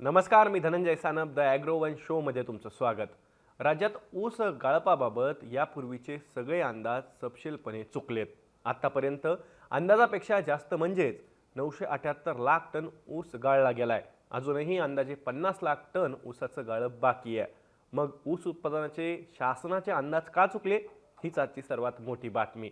नमस्कार मी Dhananjay Sanap the agro one शोमध्ये तुमचं स्वागत. राज्यात ऊस गाळपाबाबत यापूर्वीचे सगळे अंदाज सपशेलपणे चुकलेत. आत्तापर्यंत अंदाजापेक्षा जास्त म्हणजेच नऊशे अठ्याहत्तर लाख टन ऊस गाळला गेलाय. अजूनही अंदाजे पन्नास लाख टन ऊसाचं गाळप बाकी आहे. मग ऊस उत्पादनाचे शासनाचे अंदाज का चुकले? हीच आजची सर्वात मोठी बातमी.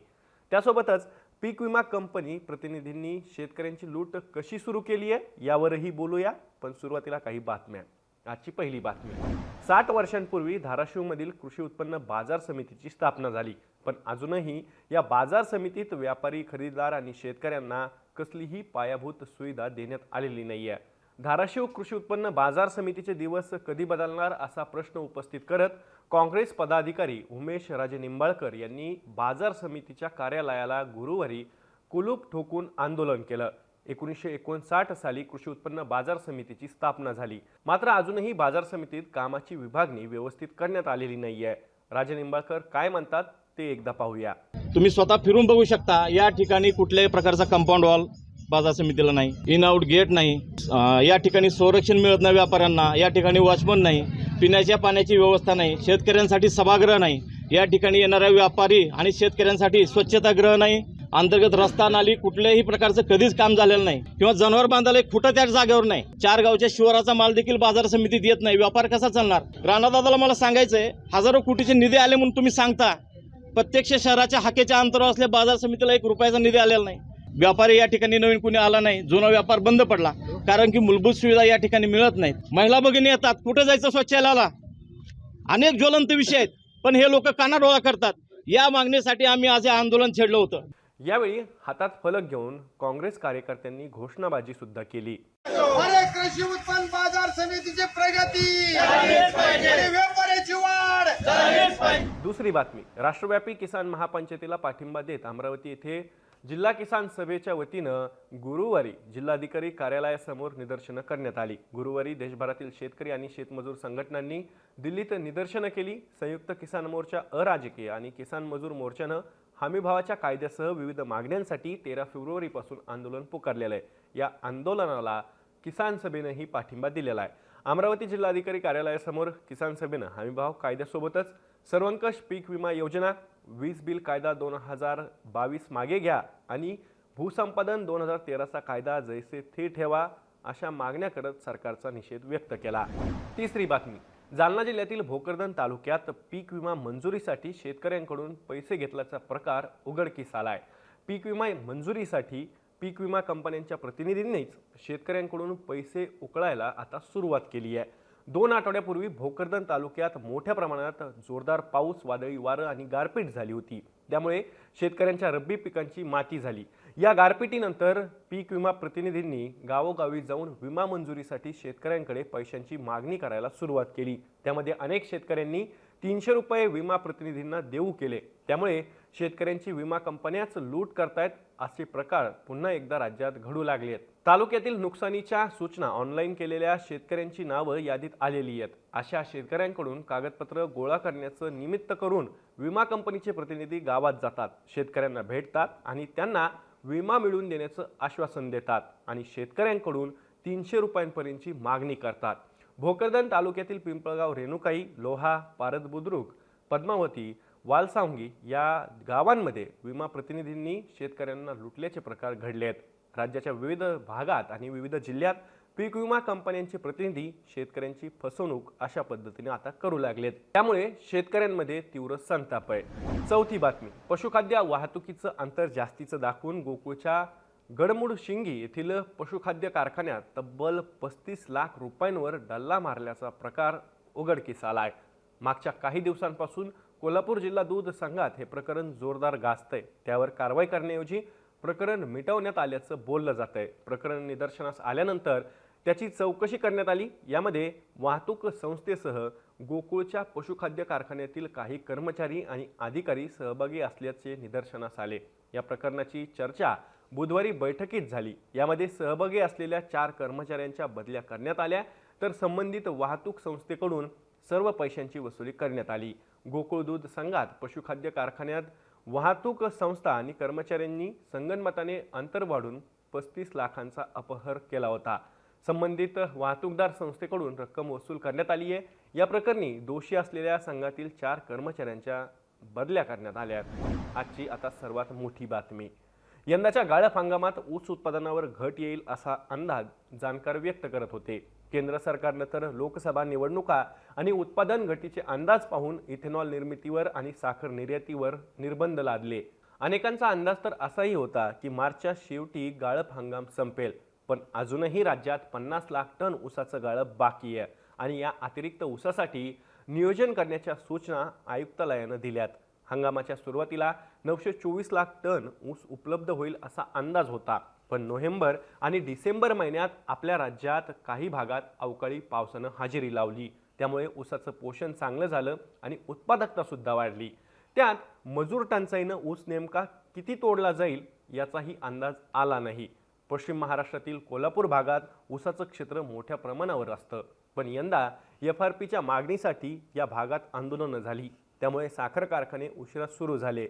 त्यासोबतच पीक विमा कंपनी प्रतिनिधींनी शेतकऱ्यांची लूट कशी सुरू केली आहे यावरही बोलूया. पण सुरुवातीला काही बातम्या. आजची पहिली बातमी. साठ वर्षांपूर्वी धाराशिवमधील कृषी उत्पन्न बाजार समितीची स्थापना झाली. पण अजूनही या बाजार समितीत व्यापारी खरेदीदार आणि शेतकऱ्यांना कसलीही पायाभूत सुविधा देण्यात आलेली नाही आहे धाराशिव कृषी उत्पन्न बाजार समितीचे दिवस कधी बदलणार असा प्रश्न उपस्थित करत काँग्रेस पदाधिकारी उमेश राजे निंबाळकर यांनी बाजार समितीच्या कार्यालयाला गुरुवारी कुलूप ठोकून आंदोलन केलं. एकोणीसशे एकोणसाठ साली कृषी उत्पन्न बाजार समितीची स्थापना झाली. मात्र अजूनही बाजार समितीत कामाची विभागणी व्यवस्थित करण्यात आलेली नाहीये. राजे निंबाळकर काय म्हणतात ते एकदा पाहूया. तुम्ही स्वतः फिरून बघू शकता. या ठिकाणी कुठल्याही प्रकारचा कंपाऊंड वॉल बाजार समितीला नाही इन आउट गेट नाही या ठिकाणी संरक्षण मिळत नाही व्यापाऱ्यांना या ठिकाणी वॉचमन नाही पिण्याच्या पाण्याची व्यवस्था नाही शेतकऱ्यांसाठी सभागृह नाही या ठिकाणी येणाऱ्या व्यापारी आणि शेतकऱ्यांसाठी स्वच्छतागृह नाही अंतर्गत रस्ता नाली कुठल्याही प्रकारचं कधीच काम झालेलं नाही किंवा जनावर बांधायला एक फुटं त्या जागेवर नाही. चार गावच्या शिवाराचा माल देखील बाजार समितीत येत नाही. व्यापार कसा चालणार? राणादादाला मला सांगायचंय हजारो कोटीचे निधी आले म्हणून तुम्ही सांगता प्रत्यक्ष शहराच्या हाकेच्या अंतरावर असल्या बाजार समितीला एक रुपयाचा निधी आलेला नाही. व्यापारी या ठिकाणी नवीन कुणी आला नाही जुना व्यापार बंद पडला. कारण की मूलभूत सुविधा या ठिकाणी मिळत नाहीत. महिला भगिनी येतात कुठं जायचं स्वच्छालयाला अनेक ज्वलंत विषय आहेत पण हे लोक कानाडोळा करतात. या मागणीसाठी आम्ही आज हे आंदोलन छेडलं होतं. यावेळी हातात फलक घेऊन काँग्रेस कार्यकर्त्यांनी घोषणाबाजी सुद्धा केली. अरे कृषी उत्पन्न बाजार समितीची प्रगती! आणि व्यापाऱ्याची वाढ! दुसरी बातमी राष्ट्रव्यापी किसान महापंचायतीला पाठिंबा देत अमरावती येथे जिल्हा किसान सभेच्या वतीनं गुरुवारी जिल्हाधिकारी कार्यालयासमोर निदर्शनं करण्यात आली. गुरुवारी देशभरातील शेतकरी आणि शेतमजूर संघटनांनी दिल्लीत निदर्शनं केली. संयुक्त किसान मोर्चा अराजकीय आणि किसान मजूर मोर्चानं हमीभावाच्या कायद्यासह विविध मागण्यांसाठी तेरा फेब्रुवारीपासून आंदोलन पुकारलेलं आहे. या आंदोलनाला किसान सभेनंही पाठिंबा दिलेला आहे. अमरावती जिल्हाधिकारी कार्यालयासमोर किसान सभेनं हमीभाव कायद्यासोबतच सर्वंकष पीक विमा योजना वीज बिल कायदा दोन हजार बावीस मागे घ्या आणि भूसंपादन दोन हजार तेराचा कायदा जैसे थे ठेवा अशा मागण्या करत सरकारचा निषेध व्यक्त केला. तिसरी बातमी. जालना जिल्ह्यातील भोकरदन तालुक्यात पीक विमा मंजुरीसाठी शेतकऱ्यांकडून पैसे घेतल्याचा प्रकार उघडकीस आलाय. पीक विमा मंजुरीसाठी पीक विमा कंपन्यांच्या प्रतिनिधींनीच शेतकऱ्यांकडून पैसे उकळायला आता सुरुवात केली आहे. दोन आठवड्यापूर्वी भोकरदन तालुक्यात मोठ्या प्रमाणात जोरदार पाऊस वादळी वारं आणि गारपीट झाली होती. त्यामुळे शेतकऱ्यांच्या रब्बी पिकांची माती झाली. या गारपिटीनंतर पीक विमा प्रतिनिधींनी गावोगावी जाऊन विमा मंजुरीसाठी शेतकऱ्यांकडे पैशांची मागणी करायला सुरुवात केली. त्यामध्ये अनेक शेतकऱ्यांनी तीनशे रुपये विमा प्रतिनिधींना देऊ केले. त्यामुळे शेतकऱ्यांची विमा कंपन्याच लूट करतायत असे प्रकार पुन्हा एकदा राज्यात घडू लागले आहेत. तालुक्यातील नुकसानीच्या सूचना ऑनलाईन केलेल्या शेतकऱ्यांची नावं यादीत आलेली आहेत. अशा शेतकऱ्यांकडून कागदपत्र गोळा करण्याचं निमित्त करून विमा कंपनीचे प्रतिनिधी गावात जातात शेतकऱ्यांना भेटतात आणि त्यांना विमा मिळवून देण्याचं आश्वासन देतात आणि शेतकऱ्यांकडून तीनशे रुपयांपर्यंतची मागणी करतात. भोकरदन तालुक्यातील पिंपळगाव रेणुकाई लोहा पारद बुद्रुक पद्मावती वालसावंगी या गावांमध्ये विमा प्रतिनिधींनी शेतकऱ्यांना लुटल्याचे प्रकार घडले आहेत राज्याच्या विविध भागात आणि विविध जिल्ह्यात पीक विमा कंपन्यांचे प्रतिनिधी शेतकऱ्यांची फसवणूक अशा पद्धतीने आता करू लागलेत. त्यामुळे शेतकऱ्यांमध्ये तीव्र संताप आहे. चौथी बातमी. पशुखाद्य वाहतुकीचं अंतर जास्तीचं दाखवून गोकुळच्या गडमुड शिंगी येथील पशुखाद्य कारखान्यात तब्बल पस्तीस लाख रुपयांवर डल्ला मारल्याचा प्रकार उघडकीस आलाय. मागच्या काही दिवसांपासून कोल्हापूर जिल्हा दूध संघात हे प्रकरण जोरदार गाजतंय. त्यावर कारवाई करण्याऐवजी प्रकरण मिटवण्यात आल्याचं बोललं जात आहे प्रकरण निदर्शनास आल्यानंतर त्याची चौकशी करण्यात आली. यामध्ये वाहतूक संस्थेसह गोकुळच्या पशुखाद्य कारखान्यातील काही कर्मचारी आणि अधिकारी सहभागी असल्याचे निदर्शनास आले. या प्रकरणाची चर्चा बुधवारी बैठकीत झाली. यामध्ये सहभागी असलेल्या चार कर्मचाऱ्यांच्या बदल्या करण्यात आल्या. तर संबंधित वाहतूक संस्थेकडून सर्व पैशांची वसुली करण्यात आली. गोकुळ दूध संघात पशुखाद्य कारखान्यात वाहतूक संस्था आणि कर्मचाऱ्यांनी संगनमताने अंतर वाढून पस्तीस लाखांचा अपहर केला होता. संबंधित वाहतूकदार संस्थेकडून रक्कम वसूल करण्यात आली आहे. या प्रकरणी दोषी असलेल्या संघातील चार कर्मचाऱ्यांच्या बदल्या करण्यात आल्या आहेत. आजची आता सर्वात मोठी बातमी. यंदाच्या गाळप हंगामात ऊस उत्पादनावर घट येईल असा अंदाज जाणकार व्यक्त करत होते. केंद्र सरकारनं तर लोकसभा निवडणुका आणि उत्पादन घटीचे अंदाज पाहून इथेनॉल निर्मितीवर आणि साखर निर्यातीवर निर्बंध लादले. अनेकांचा अंदाज तर असाही होता की मार्चच्या शेवटी गाळप हंगाम संपेल. पण अजूनही राज्यात पन्नास लाख टन ऊसाचं गाळप बाकी आहे. आणि या अतिरिक्त ऊसासाठी नियोजन करण्याच्या सूचना आयुक्तालयानं दिल्यात. हंगामाच्या सुरुवातीला नऊशे चोवीस लाख टन ऊस उपलब्ध होईल असा अंदाज होता. पण नोव्हेंबर आणि डिसेंबर महिन्यात आपल्या राज्यात काही भागात अवकाळी पावसानं हजेरी लावली. त्यामुळे ऊसाचं पोषण चांगलं झालं आणि उत्पादकता सुद्धा वाढली. त्यात मजूर टंचाईनं ऊस नेमका किती तोडला जाईल याचाही अंदाज आला नाही. पश्चिम महाराष्ट्रातील कोल्हापूर भागात ऊसाचं क्षेत्र मोठ्या प्रमाणावर असतं. पण यंदा एफ आर पीच्या मागणीसाठी या भागात आंदोलनं झाली. त्यामुळे साखर कारखाने उशिरा सुरू झाले.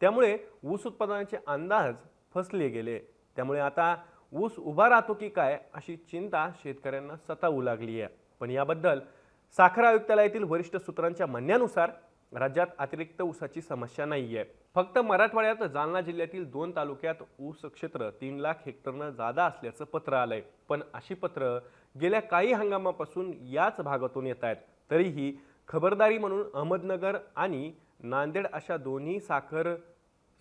त्यामुळे ऊस उत्पादनाचे अंदाज फसले गेले. त्यामुळे आता ऊस उभा राहतो की काय अशी चिंता शेतकऱ्यांना सतावू लागली आहे पण याबद्दल साखर आयुक्तालयातील वरिष्ठ सूत्रांच्या म्हणण्यानुसार राज्यात अतिरिक्त ऊसाची समस्या नाही आहे फक्त मराठवाड्यात जालना जिल्ह्यातील दोन तालुक्यात ऊस क्षेत्र तीन लाख हेक्टरनं जादा असल्याचं पत्र आलंय. पण अशी पत्र गेल्या काही हंगामापासून याच भागातून येत आहेत. तरीही खबरदारी म्हणून अहमदनगर आणि नांदेड अशा दोन्ही साखर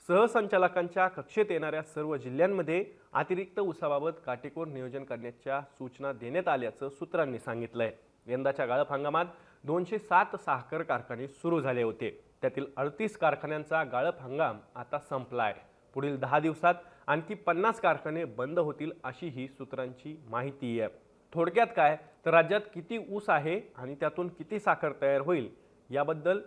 सहसंचालकांच्या कक्षेत येणाऱ्या सर्व जिल्ह्यांमध्ये अतिरिक्त ऊसाबाबत काटेकोर नियोजन करण्याच्या सूचना देण्यात आल्याचं सूत्रांनी सांगितलंय. यंदाच्या गाळप हंगामात दोनशे सात साखर कारखाने सुरू झाले होते. त्यातील अडतीस कारखान्यांचा गाळप हंगाम आता संपला आहे पुढील दहा दिवसात आणखी पन्नास कारखाने बंद होतील अशी ही सूत्रांची माहिती आहे. थोडक्यात काय? तर राज्यात किती ऊस आहे आणि त्यातून किती साखर तयार होईल? याबद्दल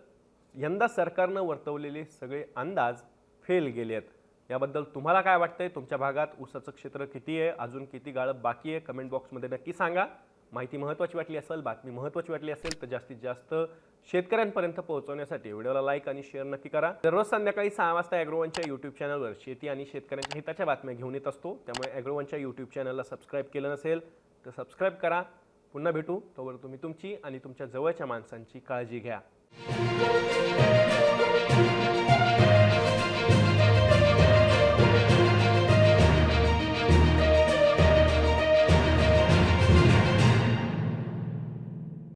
यंदा सरकारनं वर्तवलेले सगळे अंदाज फेल गेले आहेत याबद्दल तुम्हाला काय वाटतंय? तुमच्या भागात ऊसाचं क्षेत्र किती आहे? अजून किती गाळप बाकी आहे? कमेंट बॉक्समध्ये नक्की सांगा. माहिती महत्त्वाची वाटली असेल बातमी महत्त्वाची वाटली असेल तर जास्तीत जास्त शेतकऱ्यांपर्यंत पोहोचवण्यासाठी व्हिडिओला लाईक आणि शेअर नक्की करा. दररोज संध्याकाळी सहा वाजता ॲग्रोवनच्या यूट्यूब चॅनलवर शेती आणि शेतकऱ्यांच्या हिताच्या बातम्या घेऊन येत असतो. त्यामुळे ॲग्रोवनच्या यूट्यूब चॅनलला सबस्क्राईब केलं नसेल तर सबस्क्राईब करा. पुन्हा भेटू. तोवर तुम्ही तुमची आणि तुमच्या जवळच्या माणसांची काळजी घ्या.